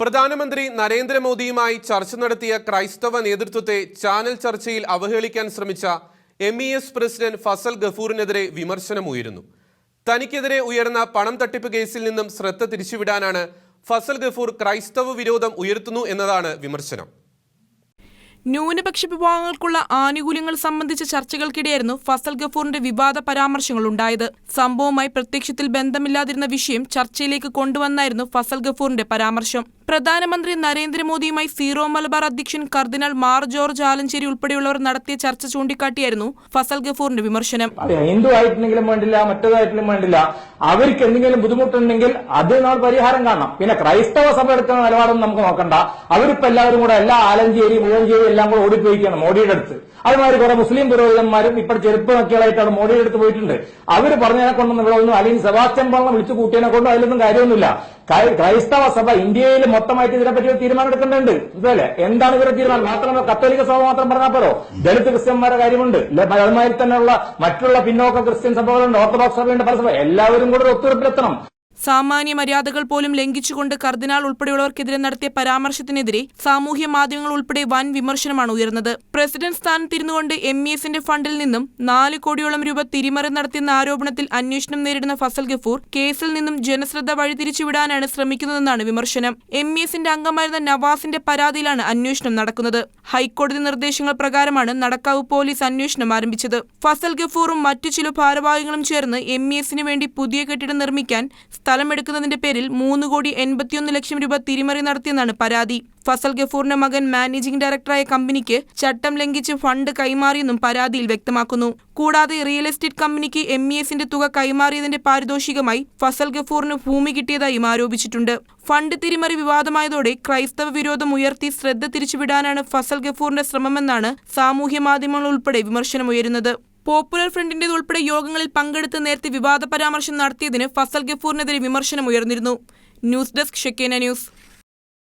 പ്രധാനമന്ത്രി നരേന്ദ്രമോദിയുമായി ചർച്ച നടത്തിയ ക്രൈസ്തവ നേതൃത്വത്തെ ചാനൽ ചർച്ചയിൽ അവഹേളിക്കാൻ ശ്രമിച്ച M E S president Fazal ഗഫൂറിനെതിരെ വിമർശനമുയരുന്നു. തനിക്കെതിരെ ഉയർന്ന പണം തട്ടിപ്പ് കേസിൽ നിന്നും ശ്രദ്ധ തിരിച്ചുവിടാനാണ് ഫസൽ ഗഫൂർ ക്രൈസ്തവ വിരോധം ഉയർത്തുന്നു എന്നതാണ് വിമർശനം. ന്യൂനപക്ഷ വിഭാഗങ്ങൾക്കുള്ള ആനുകൂല്യങ്ങൾ സംബന്ധിച്ച ചർച്ചകൾക്കിടെയായിരുന്നു ഫസൽ ഗഫൂറിന്റെ വിവാദ പരാമർശങ്ങൾ ഉണ്ടായത്. സംഭവവുമായി പ്രത്യക്ഷത്തിൽ ബന്ധമില്ലാതിരുന്ന വിഷയം ചർച്ചയിലേക്ക് കൊണ്ടുവന്നായിരുന്നു ഫസൽ ഗഫൂറിന്റെ പരാമർശം. പ്രധാനമന്ത്രി നരേന്ദ്രമോദിയുമായി സീറോ മലബാർ അധ്യക്ഷൻ കർദിനാൾ മാർ ജോർജ് ആലഞ്ചേരി ഉൾപ്പെടെയുള്ളവർ നടത്തിയ ചർച്ച ചൂണ്ടിക്കാട്ടിയായിരുന്നു ഫസൽ ഗഫൂറിന്റെ വിമർശനം. ഹിന്ദു ആയിട്ടുണ്ടെങ്കിലും വേണ്ടില്ല മറ്റേതായിട്ടും വേണ്ടില്ല. അവർക്ക് എന്തെങ്കിലും ബുദ്ധിമുട്ടുണ്ടെങ്കിൽ അത് നമ്മൾ പരിഹാരം കാണണം. പിന്നെ ക്രൈസ്തവ സഭ എടുക്കുന്ന നിലപാടൊന്നും നമുക്ക് നോക്കണ്ട. അവരിപ്പോ എല്ലാവരും കൂടെ എല്ലാ ആലഞ്ചേരി മൂവഞ്ചേരി എല്ലാം കൂടെ ഓടിപ്പോയിക്കാണ് മോഡിയുടെ അടുത്ത്. അതുമാതിരി കുറെ മുസ്ലിം പുരോഹിതന്മാരും ഇപ്പോൾ ചെരുപ്പ് നക്കികളായിട്ടാണ് മോഡിയുടെ അടുത്ത് പോയിട്ടുണ്ട്. അവർ പറഞ്ഞതിനെ കൊണ്ടൊന്നും ഇവിടെ ഒന്നും അല്ലെങ്കിൽ സെബാസ്റ്റ്യൻ പള്ളം വിളിച്ചു കൂട്ടിയതിനെ കൊണ്ടും അതിലൊന്നും കാര്യമൊന്നുമില്ല. ക്രൈ- ക്രൈസ്തവ സഭ ഇന്ത്യയിൽ മൊത്തമായിട്ട് ഇതിനെപ്പറ്റി ഒരു തീരുമാനം എടുക്കേണ്ടതുണ്ട്. എന്താണ് ഇവരുടെ തീരുമാനം? മാത്രമല്ല കത്തോലിക്ക സഭ മാത്രം പറഞ്ഞാൽ പോരോ? ദളിത് ക്രിസ്ത്യന്മാരുടെ കാര്യമുണ്ട്. അതുമായി തന്നെയുള്ള മറ്റുള്ള പിന്നോക്ക ക്രിസ്ത്യൻ സഭകളുണ്ട് ഓർത്തഡോക്സ് സഭയുണ്ട് പല സഭ എല്ലാവരും കൂടെ ഒത്തുതീർപ്പിലെത്തണം സാമാന്യ മര്യാദകൾ പോലും ലംഘിച്ചുകൊണ്ട് കർദിനാൾ ഉൾപ്പെടെയുള്ളവർക്കെതിരെ നടത്തിയ പരാമർശത്തിനെതിരെ സാമൂഹ്യ മാധ്യമങ്ങൾ ഉൾപ്പെടെ വൻ വിമർശനമാണ് ഉയർന്നത്. പ്രസിഡന്റ് സ്ഥാനത്തിരുന്നുകൊണ്ട് എം ഇ എസിന്റെ ഫണ്ടിൽ നിന്നും നാല് കോടിയോളം രൂപ തിരിമറി നടത്തിയെന്ന ആരോപണത്തിൽ അന്വേഷണം നേരിടുന്ന ഫസൽ ഗഫൂർ കേസിൽ നിന്നും ജനശ്രദ്ധ വഴിതിരിച്ചുവിടാനാണ് ശ്രമിക്കുന്നതെന്നാണ് വിമർശനം. എം ഇ എസിന്റെ അംഗമായിരുന്ന നവാസിന്റെ പരാതിയിലാണ് അന്വേഷണം നടക്കുന്നത്. ഹൈക്കോടതി നിർദ്ദേശങ്ങൾ പ്രകാരമാണ് നടക്കാവ് പോലീസ് അന്വേഷണം ആരംഭിച്ചത്. ഫസൽ ഗഫൂറും മറ്റു ചില ഭാരവാഹികളും ചേർന്ന് എം ഇ എസിന് വേണ്ടി പുതിയ കെട്ടിടം നിർമ്മിക്കാൻ സ്ഥലമെടുക്കുന്നതിന്റെ പേരിൽ മൂന്ന് കോടി എൺപത്തിയൊന്ന് ലക്ഷം രൂപ തിരിമറി നടത്തിയെന്നാണ് പരാതി. ഫസൽ ഗഫൂറിന്റെ മകൻ മാനേജിംഗ് ഡയറക്ടറായ കമ്പനിക്ക് ചട്ടം ലംഘിച്ച് ഫണ്ട് കൈമാറിയെന്നും പരാതിയിൽ വ്യക്തമാക്കുന്നു. കൂടാതെ റിയൽ എസ്റ്റേറ്റ് കമ്പനിക്ക് എം ഇ എസിന്റെ തുക കൈമാറിയതിന്റെ പാരിതോഷികമായി ഫസൽ ഗഫൂറിന് ഭൂമി കിട്ടിയതായും ആരോപിച്ചിട്ടുണ്ട്. ഫണ്ട് തിരിമറി വിവാദമായതോടെ ക്രൈസ്തവ വിരോധം ഉയർത്തി ശ്രദ്ധ തിരിച്ചുവിടാനാണ് ഫസൽ ഗഫൂറിന്റെ ശ്രമമെന്നാണ് സാമൂഹ്യ മാധ്യമങ്ങൾ ഉൾപ്പെടെ വിമർശനമുയരുന്നത്. പോപ്പുലർ ഫ്രണ്ടിന്റേതുൾപ്പെടെ യോഗങ്ങളിൽ പങ്കെടുത്ത് നേരത്തെ വിവാദ പരാമർശം നടത്തിയതിന് ഫസൽ ഗഫൂറിനെതിരെ വിമർശനം ഉയർന്നിരുന്നു. ന്യൂസ് ഡെസ്ക് ഷെക്കേന ന്യൂസ്.